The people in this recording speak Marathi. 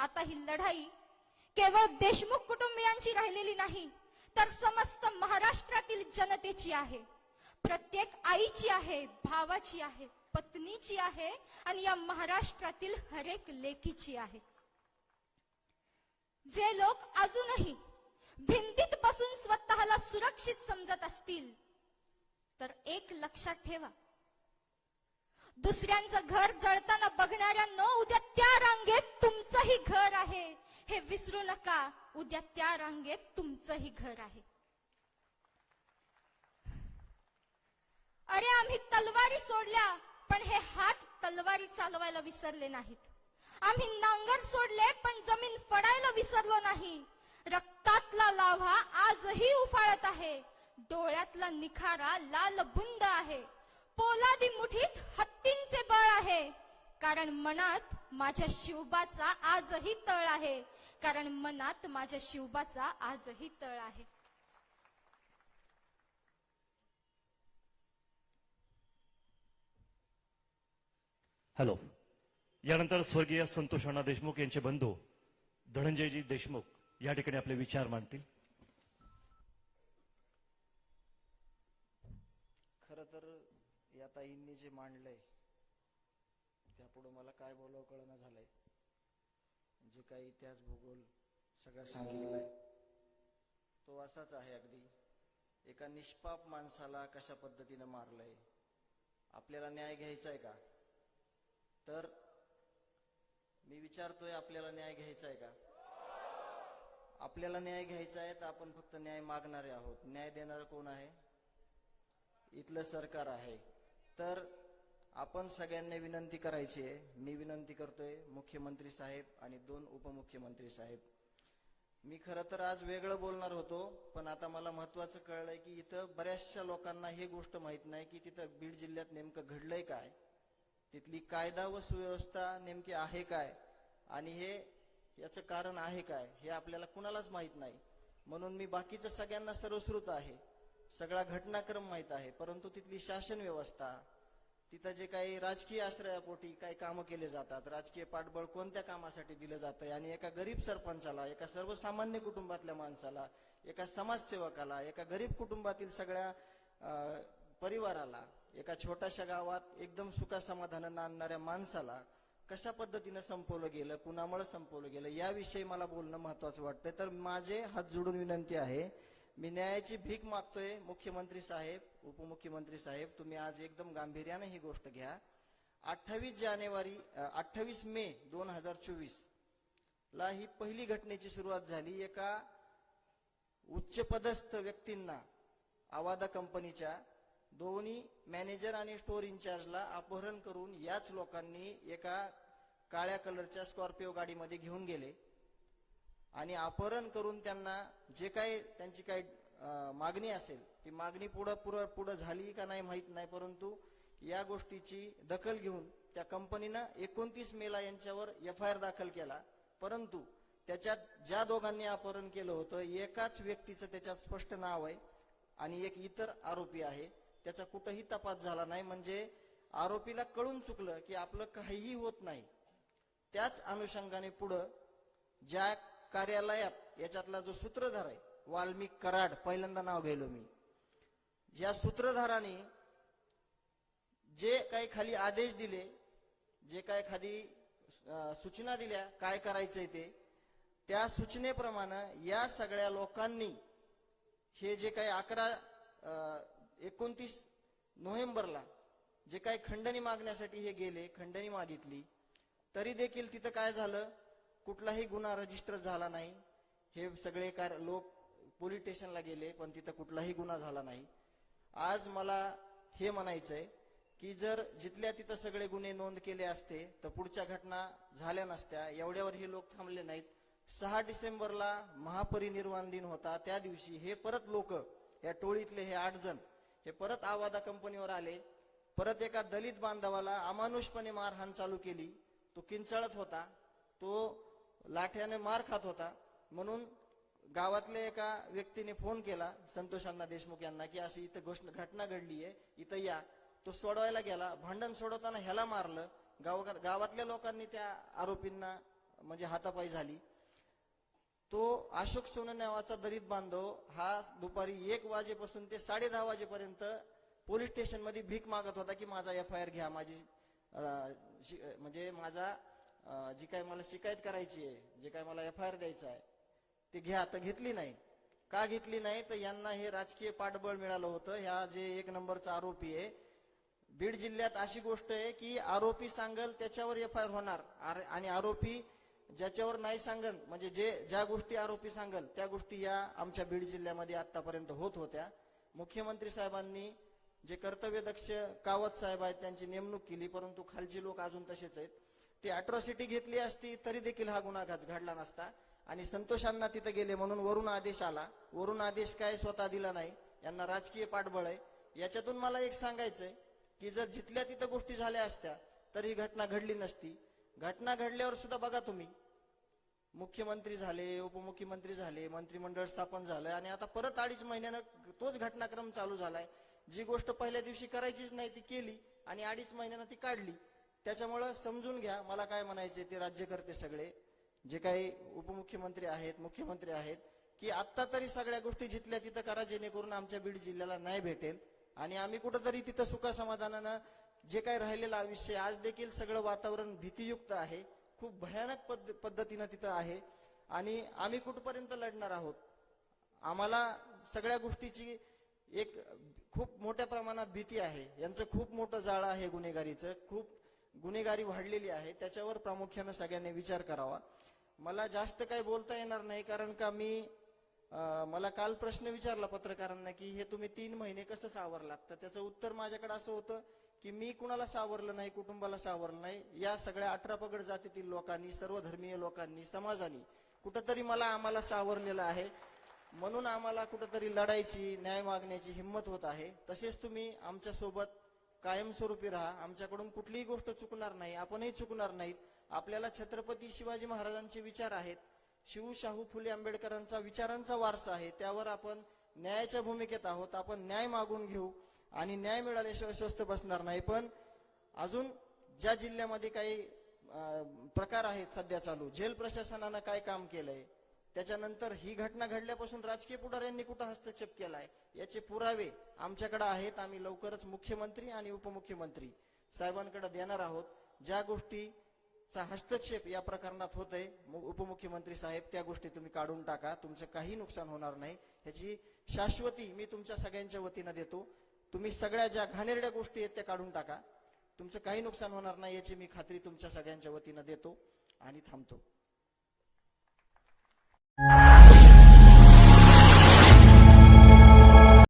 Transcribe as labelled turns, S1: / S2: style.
S1: आता ही लढाई केवळ देशमुख कुटुंबियांची राहिलेली नाही तर समस्त महाराष्ट्रातील जनतेची आहे. प्रत्येक आईची आहे भावाची आहे पत्नीची आहे आणि या महाराष्ट्रातील हरेक लेकीची आहे. जे लोक अजूनही भिंतीत बसून स्वतःला सुरक्षित समजत असतील तर एक लक्षात ठेवा. दुसऱ्यांचं घर जळताना बघणाऱ्यांनो उद्या त्या रांगेत तुमचंही घर आहे. हे विसरू नका. उद्या त्या रांगेत तुमचंही घर आहे. अरे आम्ही तलवारी सोडल्या पण हे हात तलवारी चालवायला विसरले नाहीत. आम्ही नांगर सोडले पण जमीन फडायला विसरलो नाही. रक्तातला लाव्हा आजही उफाळत आहे. डोळ्यातला निखारा लाल बुंद आहे. पोलादी मुठीत हत्तींचे बळ आहे. कारण मनात माझ्या शिवबाचा आजही तळ आहे. कारण मनात माझ्या शिवबाचा आजही तळ आहे.
S2: हॅलो. यानंतर स्वर्गीय संतोष अण्णा देशमुख यांचे बंधू धनंजयजी देशमुख या ठिकाणी आपले विचार मांडतील.
S3: खर तर या ताईंनी जे मांडलंय पुढं मला काय बोलावं कळणं झालंय. जे काही इतिहास भूगोल सगळं सांगितलंय. तो असाच आहे अगदी. एका निष्पाप माणसाला कशा पद्धतीनं मारलंय? आपल्याला न्याय घ्यायचा आहे का? तर मी विचारतोय आपल्याला न्याय घ्यायचा आहे का? आपल्याला न्याय घ्यायचा आहे तर आपण फक्त न्याय मागणारे आहोत. न्याय देणारं कोण आहे? इथलं सरकार आहे. तर आपण सगळ्यांना विनंती करायची आहे. मी विनंती करतोय मुख्यमंत्री साहेब आणि दोन उपमुख्यमंत्री साहेब. मी खरं तर आज वेगळं बोलणार होतो पण आता मला महत्वाचं कळलंय की इथं बऱ्याचशा लोकांना ही गोष्ट माहीत नाही की तिथं बीड जिल्ह्यात नेमकं घडलंय काय तिथली कायदा व सुव्यवस्था नेमकी आहे काय आणि हे याचं कारण आहे काय हे आपल्याला कुणालाच माहीत नाही. म्हणून मी बाकीचं सगळ्यांना सर्वश्रुत आहे. सगळा घटनाक्रम माहीत आहे परंतु तिथली शासन व्यवस्था तिथं जे काही राजकीय आश्रयापोटी काही कामं केले जातात राजकीय पाठबळ कोणत्या कामासाठी दिलं जातं? आणि एका गरीब सरपंचाला एका सर्वसामान्य कुटुंबातल्या माणसाला एका समाजसेवकाला एका गरीब कुटुंबातील सगळ्या परिवाराला एका छोट्याशा गावात एकदम सुखासमाधानानं आणणाऱ्या माणसाला कशा पद्धतीनं संपवलं गेलं कुणामुळे संपवलं गेलं याविषयी मला बोलणं महत्वाचं वाटतंय. तर माझे हात जोडून विनंती आहे मी न्यायाची भीक मागतोय मुख्यमंत्री साहेब उपमुख्यमंत्री साहेब तुम्ही आज एकदम गांभीर्याने ही गोष्ट घ्या. अठ्ठावीस जानेवारी अठ्ठावीस मे दोन हजार चोवीस ला ही पहिली घटनेची सुरुवात झाली. एका उच्चपदस्थ व्यक्तींना आवादा कंपनीच्या दोन्ही मॅनेजर आणि स्टोअर इन्चार्जला अपहरण करून याच लोकांनी एका काळ्या कलरच्या स्कॉर्पिओ गाडीमध्ये घेऊन गेले. आणि अपहरण करून त्यांना जे काही त्यांची काही मागणी असेल ती मागणी पुढं पुढं पुढं झाली का नाही माहीत नाही परंतु या गोष्टीची दखल घेऊन त्या कंपनीनं एकोणतीस मेला यांच्यावर एफ आय आर दाखल केला. परंतु त्याच्यात ज्या दोघांनी अपहरण केलं होतं एकाच व्यक्तीचं त्याच्यात स्पष्ट नाव आहे आणि एक इतर आरोपी आहे. त्याचा कुठंही तपास झाला नाही. म्हणजे आरोपीला कळून चुकलं की आपलं काहीही होत नाही. त्याच अनुषंगाने पुढं ज्या कार्यालयात याच्यातला जो सूत्रधार आहे वाल्मिक कराड पहिल्यांदा नाव घेलो मी. या सूत्रधाराने जे काही खाली आदेश दिले जे काय खाली सूचना दिल्या काय करायचंय ते त्या सूचनेप्रमाणे या सगळ्या लोकांनी हे जे काही अकरा एकोणतीस नोव्हेंबरला जे काही खंडणी मागण्यासाठी हे गेले खंडणी मागितली तरी देखील तिथं काय झालं? कुठलाही गुन्हा रजिस्टर झाला नाही. हे सगळे कार लोक पोलीस स्टेशनला गेले पण तिथं कुठलाही गुन्हा झाला नाही. आज मला हे म्हणायचंय की जर जिथल्या तिथं सगळे गुन्हे नोंद केले असते तर पुढच्या घटना झाल्या नसत्या एवढ्यावर हे लोक थांबले नाहीत. सहा डिसेंबरला महापरिनिर्वाण दिन होता त्या दिवशी हे परत लोक या टोळीतले हे आठ जण हे परत आवादा कंपनीवर आले. परत एका दलित बांधवाला अमानुषपणे मारहाण चालू केली. तो किंचाळत होता. तो लाठ्याने मार खात होता. म्हणून गावातल्या एका व्यक्तीने फोन केला संतोषांना देशमुख यांना की अशी इथं गोष्ट घटना घडली आहे इथं या. तो सोडवायला गेला. भांडण सोडवताना ह्याला मारलं. गाव गावातल्या लोकांनी त्या आरोपींना म्हणजे हातापाई झाली. तो अशोक सोनं नावाचा दलित बांधव हा दुपारी एक वाजेपासून ते साडे दहा वाजेपर्यंत पोलीस स्टेशनमध्ये भीक मागत होता की माझा एफ आय आर घ्या माझी म्हणजे माझा जी काय मला शिकायत करायची आहे जे काय मला एफ आय आर द्यायचं आहे ते घ्या. तर घेतली नाही. का घेतली नाही? तर यांना हे राजकीय पाठबळ मिळालं होतं. ह्या जे एक नंबरचा आरोपी आहे बीड जिल्ह्यात अशी गोष्ट आहे की आरोपी सांगल त्याच्यावर एफ आय आर होणार. आणि आरोपी ज्याच्यावर नाही सांगल म्हणजे जे ज्या गोष्टी आरोपी सांगल त्या गोष्टी या आमच्या बीड जिल्ह्यामध्ये आतापर्यंत होत होत्या. मुख्यमंत्री साहेबांनी जे कर्तव्यदक्ष कावत साहेब आहेत त्यांची नेमणूक केली परंतु खालची लोक अजून तसेच आहेत. ती अॅट्रॉसिटी घेतली असती तरी देखील हा गुन्हा घडला नसता. आणि संतोषांना तिथे गेले म्हणून वरून आदेश आला. वरून आदेश काय स्वतः दिला नाही. यांना राजकीय पाठबळ आहे. याच्यातून मला एक सांगायचंय की जर जिथल्या तिथं गोष्टी झाल्या असत्या तर ही घटना घडली नसती. घटना घडल्यावर सुद्धा बघा तुम्ही. मुख्यमंत्री झाले उपमुख्यमंत्री झाले मंत्रिमंडळ स्थापन झालं आणि आता परत अडीच महिन्यानं तोच घटनाक्रम चालू झालाय. जी गोष्ट पहिल्या दिवशी करायचीच नाही ती केली आणि अडीच महिन्यानं ती काढली. त्याच्यामुळं समजून घ्या मला काय म्हणायचे ते राज्यकर्ते सगळे. जे काही उपमुख्यमंत्री आहेत मुख्यमंत्री आहेत की आत्ता तरी सगळ्या गोष्टी जिथल्या तिथं करा जेणेकरून आमच्या बीड जिल्ह्याला नाही भेटेल. आणि आम्ही कुठंतरी तिथं सुखासमाधानानं जे काही राहिलेलं आयुष्य आज देखील सगळं वातावरण भीतीयुक्त आहे. खूप भयानक पद्ध पद्धतीनं तिथं आहे. आणि आम्ही कुठपर्यंत लढणार आहोत? आम्हाला सगळ्या गोष्टीची एक खूप मोठ्या प्रमाणात भीती आहे. यांचं खूप मोठं जाळं आहे गुन्हेगारीचं. खूप गुन्हेगारी वाढलेली आहे त्याच्यावर प्रामुख्यानं सगळ्यांनी विचार करावा. मला जास्त काही बोलता येणार नाही कारण का मी मला काल प्रश्न विचारला पत्रकारांना की हे तुम्ही तीन महिने कसं सावरलात? तर त्याचं उत्तर माझ्याकडे असं होतं की मी कुणाला सावरलं नाही कुटुंबाला सावरलं नाही. या सगळ्या अठरा पगड जातीतील लोकांनी सर्व धर्मीय लोकांनी समाजाने कुठंतरी मला आम्हाला सावरलेलं आहे. म्हणून आम्हाला कुठंतरी लढायची न्याय मागण्याची हिंमत होत आहे. तसेच तुम्ही आमच्यासोबत कायमस्वरूपी राहा. आमच्याकडून कुठलीही गोष्ट चुकणार नाही. आपणही चुकणार नाहीत. आपल्याला छत्रपती शिवाजी महाराजांचे विचार आहेत. शिव शाहू फुले आंबेडकरांचा विचारांचा वारसा आहे. त्यावर आपण न्यायाच्या भूमिकेत आहोत. आपण न्याय मागून घेऊ आणि न्याय मिळाल्याशिवाय स्वस्थ बसणार नाही. पण अजून ज्या जिल्ह्यामध्ये काही प्रकार आहेत सध्या चालू जेल प्रशासनानं काय काम केलंय? त्याच्यानंतर ही घटना घडल्यापासून राजकीय पुढाऱ्यांनी कुठं हस्तक्षेप केलाय? याचे पुरावे आमच्याकडे आहेत. आम्ही लवकरच मुख्यमंत्री आणि उपमुख्यमंत्री साहेबांकडे देणार आहोत. ज्या गोष्टीचा हस्तक्षेप या प्रकरणात होतय उपमुख्यमंत्री साहेब त्या गोष्टी तुम्ही काढून टाका. तुमचं काही नुकसान होणार नाही. ह्याची शाश्वती मी तुमच्या सगळ्यांच्या वतीनं देतो. तुम्ही सगळ्या ज्या घाणेरड्या गोष्टी आहेत त्या काढून टाका. तुमचं काही नुकसान होणार नाही याची मी खात्री तुमच्या सगळ्यांच्या वतीनं देतो. आणि थांबतो.